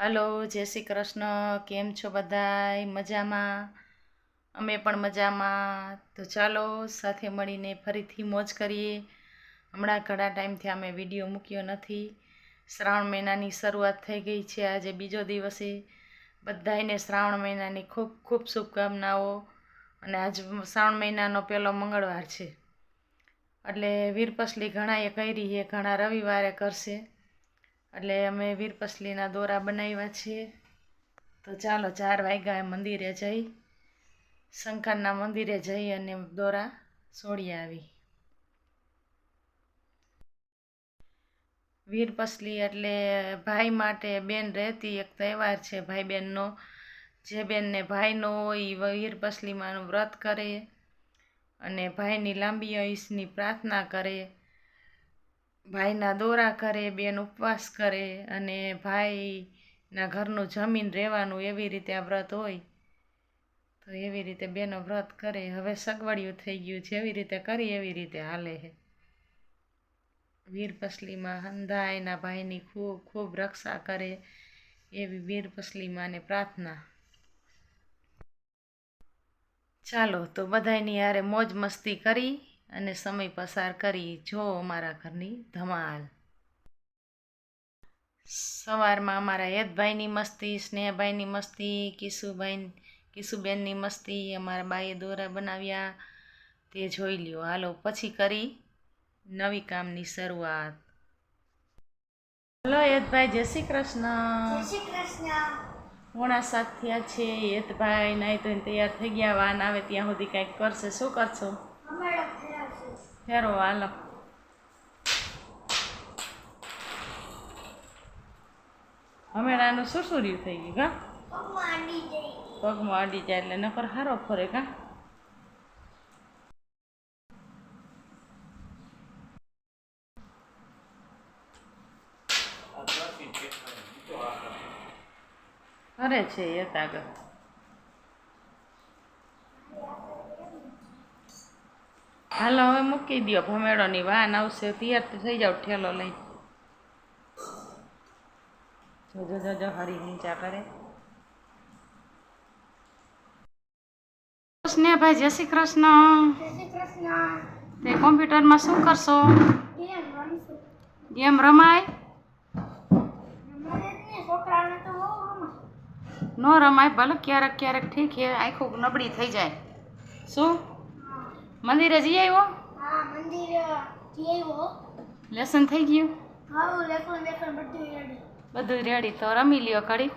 Hello, જય શ્રી કૃષ્ણ. કેમ છો બધાય? મજામાં? અમે પણ મજામાં. તો ચાલો, સાથે મળીને ફરીથી મોજ કરીએ. હમણાં ઘણા ટાઈમથી અમે વીડિયો મૂક્યો નથી. શ્રાવણ મહિનાની શરૂઆત થઈ ગઈ છે આજે બીજો દિવસે. બધાને શ્રાવણ મહિનાની ખૂબ ખૂબ શુભકામનાઓ અને આજ શ્રાવણ મહિનાનો પહેલો મંગળવાર છે. એટલે વીરપસલી ઘણાએ કરી છે, ઘણા રવિવારે કરશે. એટલે અમે વીરપસલીના દોરા બનાવ્યા છીએ. તો ચાલો ચાર વાગ્યા મંદિરે જઈ, શંકરના મંદિરે જઈ અને દોરા સોડી આવી. વીરપસલી એટલે ભાઈ માટે બેન રહેતી એક તહેવાર છે ભાઈ બહેનનો જે બેનને ભાઈ ન હોય એ વીરપસલીમાંનું વ્રત કરે અને ભાઈની લાંબી આયુષની પ્રાર્થના કરે. ભાઈના દોરા કરે, બેન ઉપવાસ કરે અને ભાઈના ઘરનું જમીન રહેવાનું એવી રીતે આ વ્રત હોય. તો એવી રીતે બેનો વ્રત કરે. હવે સગવડિયું થઈ ગયું. જેવી રીતે કરી એવી રીતે હાલે છે વીરપસલીમાં હંધાયના ભાઈની ખૂબ ખૂબ રક્ષા કરે એવી વીરપસલીમાંને પ્રાર્થના. ચાલો, તો બધાયની યારે મોજ મસ્તી કરી. અને સમય પસાર કરી જો અમારા ઘરની ધમાલ. સવારમાં અમારા હેતભાઈની મસ્તી સ્નેહભાઈની મસ્તી કિશુભાઈ કિશુબેનની મસ્તી અમારા બાએ દોરા બનાવ્યા તે જોઈ લ્યો. હાલો પછી કરી નવી કામની શરૂઆત. હલો હેતભાઈ જય શ્રી કૃષ્ણ. શ્રી કૃષ્ણ. પોણા સાત થયા છે હેતભાઈ નાઈ તો તૈયાર થઈ ગયા વાન આવે ત્યાં સુધી કાંઈક કરશે. શું કરશો? ફેરો હાલો હમેણાનું સુસુર્યું થઈ ગયું કા? પગમાં અડી જાય એટલે નકર હારો ફરે કા? ફરે છે એ આગળ. હાલો હવે મૂકી દો ભમેડોની વાન આવશે. તૈયાર તો થઈ જાવ ઠેલો લઈ જોજો જોજો જો હરી ઊંચા કરે. સ્નેહભાઈ જય શ્રી કૃષ્ણ. જય શ્રી કૃષ્ણ. તે કોમ્પ્યુટરમાં શું કરશો? ગેમ રમાય? ને રમાય ન રમાય? ભલે ક્યારેક ક્યારેક ઠીક છે. આખું નબળી થઈ જાય. શું? હા મંદિરે જઈ આવ્યો? હા મંદિર જઈ આવ્યો. લેસન થઈ ગયું? હા લેસન લેસન બધું રેડી બધું રેડી તો રમી લ્યો ઘડી.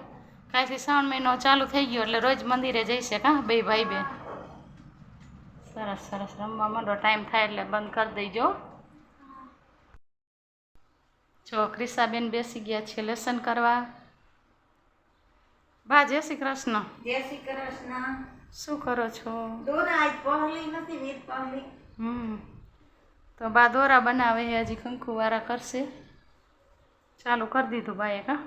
કાંઈથી શ્રાવણ મહિનો ચાલુ થઈ ગયો એટલે રોજ મંદિરે જઈશે કાં બે ભાઈ બેન. સરસ સરસ રમવા માંડો. ટાઈમ થાય એટલે બંધ કરી દેજો. જો ક્રિષાબેન બેસી ગયા છે લેસન કરવા. બા જય શ્રી કૃષ્ણ. જય શ્રી કૃષ્ણ. શું કરો છો? હમ. તો બા દોરા બનાવે છે હજી કંકુવાળા કરશે. ચાલુ કરી દીધું બાએ કા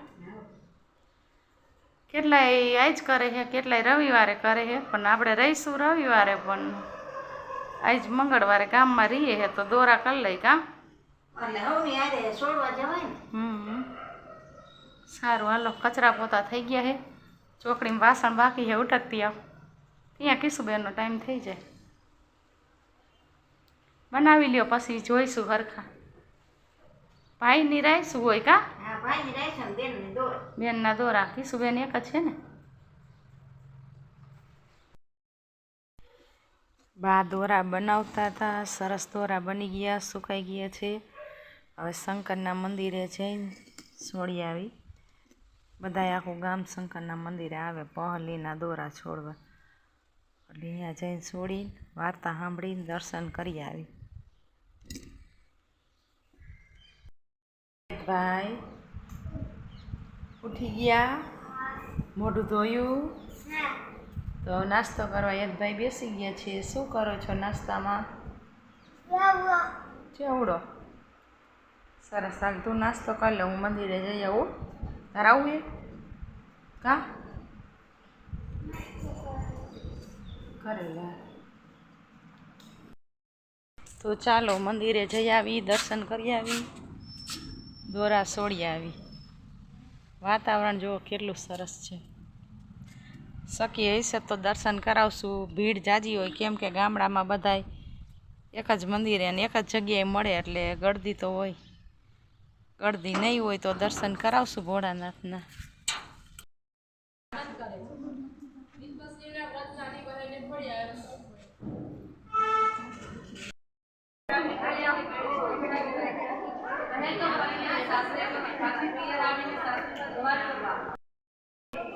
કેટલાય આજ કરે છે કેટલાય રવિવારે કરે છે પણ આપણે રહીશું રવિવારે પણ આજ મંગળવારે ગામમાં રહીએ છે તો દોરા કરી લઈ કામ સારું હાલો કચરા પોતા થઈ ગયા છે. ચોકડીમાં વાસણ બાકી છે ઉટકતી આવ. ત્યાં કિશુબેનનો ટાઈમ થઈ જાય. બનાવી લ્યો પછી જોઈશું હરખા. ભાઈ નિરાયશું હોય કા? બેનના દોરા. કિશુબેન એક જ છે ને? બા દોરા બનાવતા હતા સરસ દોરા બની ગયા સુકાઈ ગયા છે. હવે શંકરના મંદિરે જઈને છોડી આવી. બધાય આખું ગામ શંકરના મંદિરે આવે પહલીના દોરા છોડવા. એટલે અહીંયા જઈને છોડીને વાર્તા સાંભળીને દર્શન કરી આવી. ભાઈ, ઉઠી ગયા? મોઢું ધોયું? તો નાસ્તો કરવા યદભાઈ બેસી ગયા છે. શું કરો છો નાસ્તામાં? ચેવડો. સરસ, હાલ તું નાસ્તો કરી લે, હું મંદિરે જઈ આવું. તારા આવું એ? કા? તો ચાલો મંદિરે જઈ આવી, દર્શન કરી આવી, દોરા સોળી આવી. વાતાવરણ જુઓ કેટલું સરસ છે. શકી હશે તો દર્શન કરાવશું. ભીડ જાજી હોય કેમ કે ગામડામાં બધાય એક જ મંદિરે અને એક જ જગ્યાએ મળે એટલે ગળદી તો હોય. ગળદી નહીં હોય તો દર્શન કરાવશું ભોળાનાથના.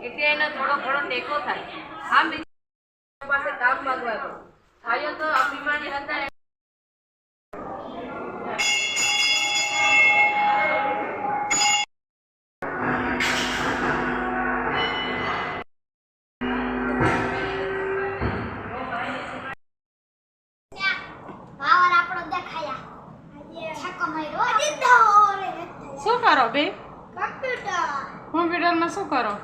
એટલે એનો થોડો ઘણો ટેકો થાય. આમ પાસે કામ માંગવા ગયો તો અભિમાની હતા શું કરો બે? કમ્પ્યુટર કોમ્પ્યુટરમાં શું કરો?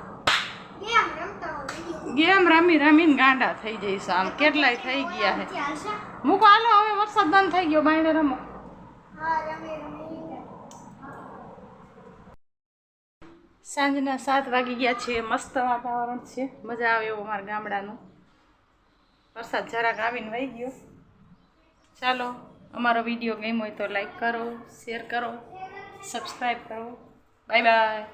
ગેમ રમી રમીને ગાંડા થઈ જઈશ આમ. કેટલાય થઈ ગયા છે. મૂકો હાલો હવે વરસાદ બંધ થઈ ગયો બાયણે રમી. સાંજના સાત વાગી ગયા છે મસ્ત વાતાવરણ છે. મજા આવે એવું અમારા ગામડાનું. વરસાદ જરાક આવીને વહી ગયો. ચાલો અમારો વીડિયો ગમ્યો હોય તો લાઈક કરો શેર કરો. સબસ્ક્રાઈબ કરો બાય બાય